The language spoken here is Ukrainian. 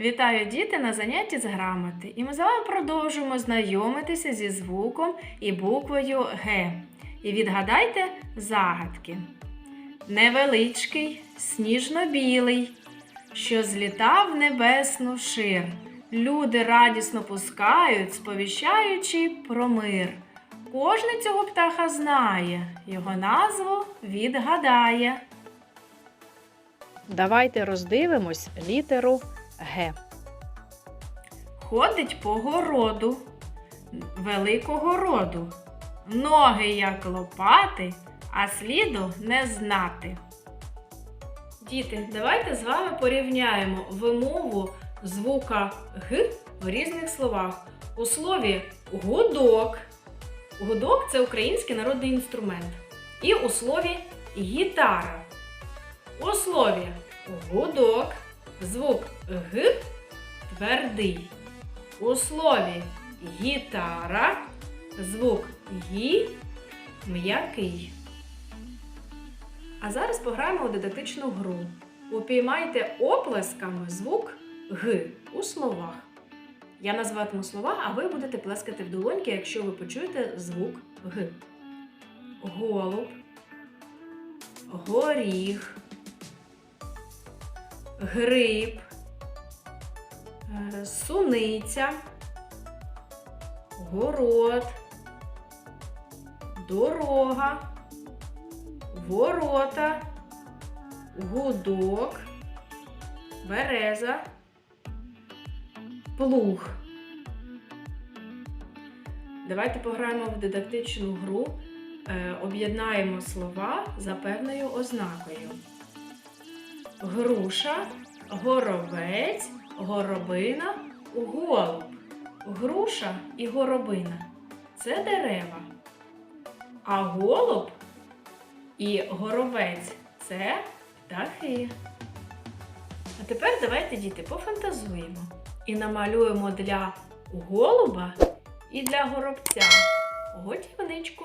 Вітаю діти на занятті з грамоти. І ми з вами продовжуємо знайомитися зі звуком і буквою Г. І відгадайте загадки. Невеличкий, сніжно-білий, що злітав в небесну шир. Люди радісно пускають, сповіщаючи про мир. Кожен цього птаха знає, його назву відгадає. Давайте роздивимось літеру Г. Ходить по городу, великого роду. Ноги як лопати, а сліду не знати. Діти, давайте з вами порівняємо вимову звука Г в різних словах. У слові гудок. Гудок це український народний інструмент. І у слові гітара. У слові гудок звук Г твердий. У слові гітара звук гі м'який. А зараз пограємо у дидактичну гру. Упіймайте оплесками звук Г у словах. Я назватиму слова, а ви будете плескати в долоньки, якщо ви почуєте звук Г. Голуб, горіх, гриб, е, суниця, город, дорога, ворота, гудок, береза, плуг. Давайте пограємо в дидактичну гру. Е, Об'єднаємо слова за певною ознакою. Груша, горобець, горобина, голуб. Груша і горобина це дерева. А голуб і горобець це птахи. А тепер давайте, діти, пофантазуємо і намалюємо для голуба і для горобця годівничку.